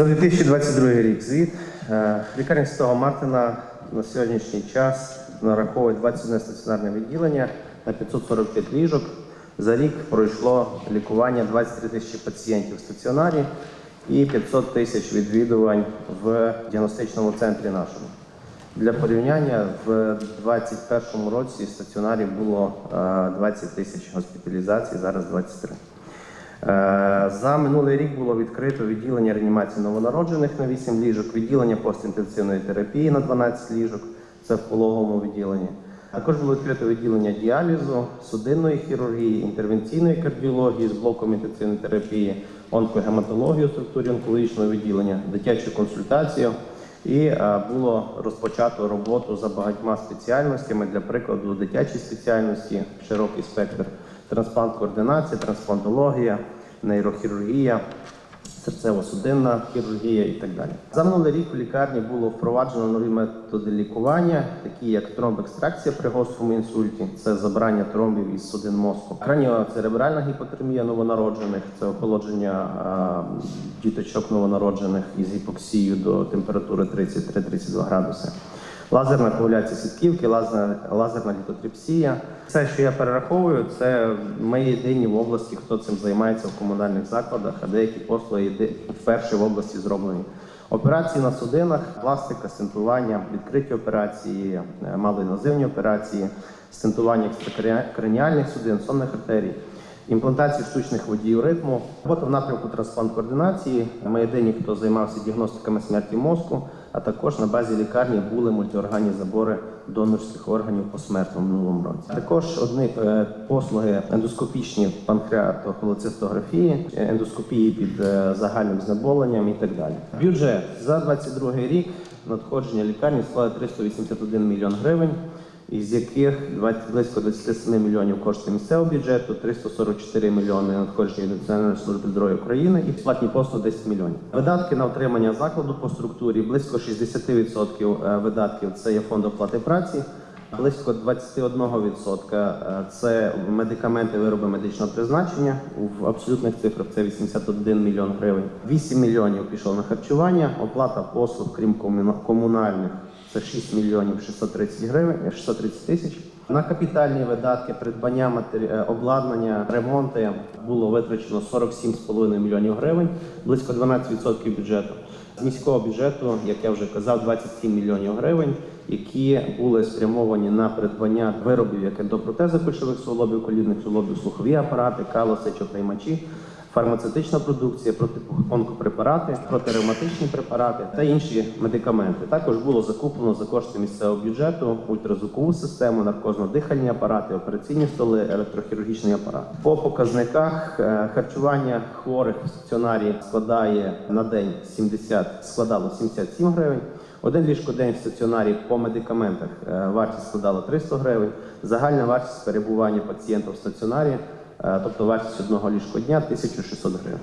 За 2022 рік звіт Е, лікарня Святого Мартина на сьогоднішній час нараховує 21 стаціонарне відділення на 545 ліжок. За рік пройшло лікування 23 тисячі пацієнтів в стаціонарі і 500 тисяч відвідувань в діагностичному центрі нашому. Для порівняння в 2021 році в стаціонарі було е, 20 тисяч госпіталізацій, зараз 23. Е, За минулий рік було відкрито відділення реанімації новонароджених на 8 ліжок, відділення постінтенсивної терапії на 12 ліжок, це в пологовому відділенні. Також було відкрито відділення діалізу, судинної хірургії, інтервенційної кардіології з блоком інтенсивної терапії, онкогематології у структурі онкологічного відділення, дитячу консультацію. І е, було розпочато роботу за багатьма спеціальностями. Для прикладу, дитячі спеціальності, широкий спектр трансплант-координація, трансплантологія, нейрохірургія, серцево-судинна хірургія і так далі. За минулий рік в лікарні було впроваджено нові методи лікування, такі як тромбекстракція при гострому інсульті, це забрання тромбів із судин мозку, краніоцеребральна гіпотермія новонароджених, це охолодження діточок новонароджених із гіпоксією до температури 33-32 градуси. Лазерна коагуляція сітківки, лазерна, лазерна літотріпсія. Все, що я перераховую, це ми єдині в області, хто цим займається в комунальних закладах, а деякі послуги вперше в області зроблені. Операції на судинах, пластика, стентування, відкриті операції, е, малоінвазивні операції, стентування екстракраніальних судин, сонних артерій. Імплантації штучних водіїв ритму, робота в напрямку трансплант-координації. Ми єдині, хто займався діагностиками смерті мозку, а також на базі лікарні були мультиорганні забори донорських органів посмертно в минулому році. Також одні е, послуги ендоскопічні панкреатохолецистографії, е, ендоскопії під е, загальним знеболенням і так далі. Бюджет за 22 рік надходження лікарні складає 381 мільйон гривень із яких 20, близько 27 мільйонів коштує місцевого бюджету, 344 мільйони надходження від Національної служби здоров'я України і платні послуги 10 мільйонів. Видатки на утримання закладу по структурі близько 60% видатків це є фонд оплати праці. Близько 21% е, це медикаменти, вироби медичного призначення. В абсолютних цифрах це 81 мільйон гривень. 8 мільйонів пішло на харчування, оплата послуг, крім комуна- комунальних, це 6 мільйонів 630 гривень, е, 630 тисяч. На капітальні видатки, придбання матері... е, обладнання, ремонти було витрачено 47,5 мільйонів гривень, близько 12% бюджету. З міського бюджету, як я вже казав, 27 мільйонів гривень, які були спрямовані на придбання виробів, як ендопротези кульшових суглобів, колінних суглобів, слухові апарати, кало, сечоприймачі, фармацевтична продукція, протионкопрепарати, протиревматичні препарати та інші медикаменти. Також було закуплено за кошти місцевого бюджету ультразвукову систему, наркозно-дихальні апарати, операційні столи, електрохірургічний апарат. По показниках е, харчування хворих в стаціонарі складає на день 70, складало 77 гривень. Один ліжкодень в стаціонарі по медикаментах е, вартість складала 300 гривень. Загальна вартість перебування пацієнта в стаціонарі, тобто вартість одного ліжкодня 1600 гривень.